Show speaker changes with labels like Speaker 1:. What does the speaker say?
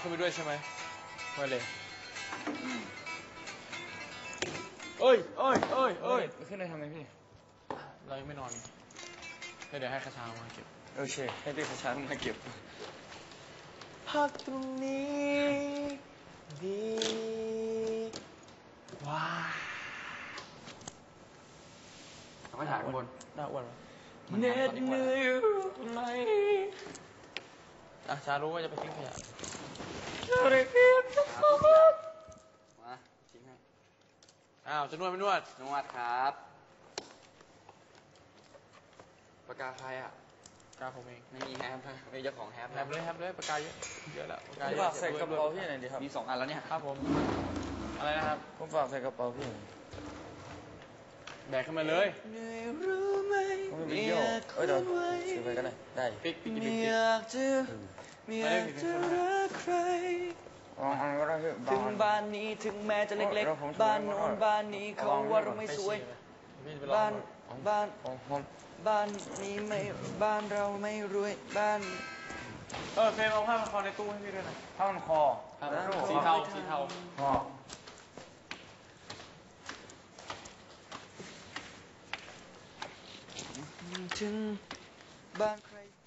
Speaker 1: ขึ้นไปด้วยใช่ไหมไปเลยเอ้ยเอ้ยเอ้ยเอ้ย
Speaker 2: ขึ้นได้ทำไมพี่
Speaker 1: เรายังไม่นอนเดี๋ยวเดี๋ยวให้คาชามาเก็บ
Speaker 2: โอเค ให้พี่ประชามาเก็บ
Speaker 1: พักตรงนี้ดีว้า
Speaker 2: เอาไปถ่ายข้างบน
Speaker 1: น่าอ้วนวะ
Speaker 2: เหน็ดเหนื่อยรู้ไหม
Speaker 1: อะชารู้ว่าจะไปทิ้งขยะ
Speaker 2: อะไรเพียงแค่ความรักมาทิ้งให้
Speaker 1: อ้าว จะนวดไม่นวด
Speaker 2: นวดครับ ปากกาใครอะ
Speaker 1: กาผมเอง
Speaker 2: ไม่มีแฮปนะไม่มีเจ้าของแฮป
Speaker 1: แฮมเลยแฮมเลยปากกาเยอะ เยอะแล้วปากกา
Speaker 3: ผม
Speaker 1: เย
Speaker 3: ฝา
Speaker 1: อะ
Speaker 3: กใส่กระเป๋าพี่หน่อยดิครับ
Speaker 2: มีสองอันแล้วเนี่ย
Speaker 1: ครับผม อะไรนะครับ
Speaker 3: ผมฝากใส่กระเป๋าพี่หน่อย
Speaker 1: แบกขึ้นมาเลย
Speaker 3: ผมจะไปเที่ยวเอ้ยเดี๋ยวซื้อ ไปก็ได้ได้
Speaker 1: ปิ๊กปิ๊กปิ๊ก
Speaker 4: ไม่
Speaker 1: ปิ๊ก
Speaker 4: อยากจะไม่อยากจะรักใคร
Speaker 3: ลองอันก็ได้พี่
Speaker 4: ถึงบ้านนี้ถึงแม้จะเล็ก
Speaker 3: เดี๋ยวผม
Speaker 4: ๆบ้านโน้นบ้านนี้เขาว่าเราไม่สวย
Speaker 1: พี่จะไปลอง
Speaker 4: บ้าน
Speaker 1: ก่อน
Speaker 4: บ้าน
Speaker 3: ผมผม
Speaker 4: บ้านนี้ไม่บ้านเราไม่รวยบ้าน
Speaker 1: เออเฟรมเอาผ้ามาคอในตู้ให้พี่ด้วยหนะ
Speaker 3: ผ้ามันคอ
Speaker 1: สีเทาสีเทา
Speaker 3: คอ
Speaker 4: ถึง Bang crazy.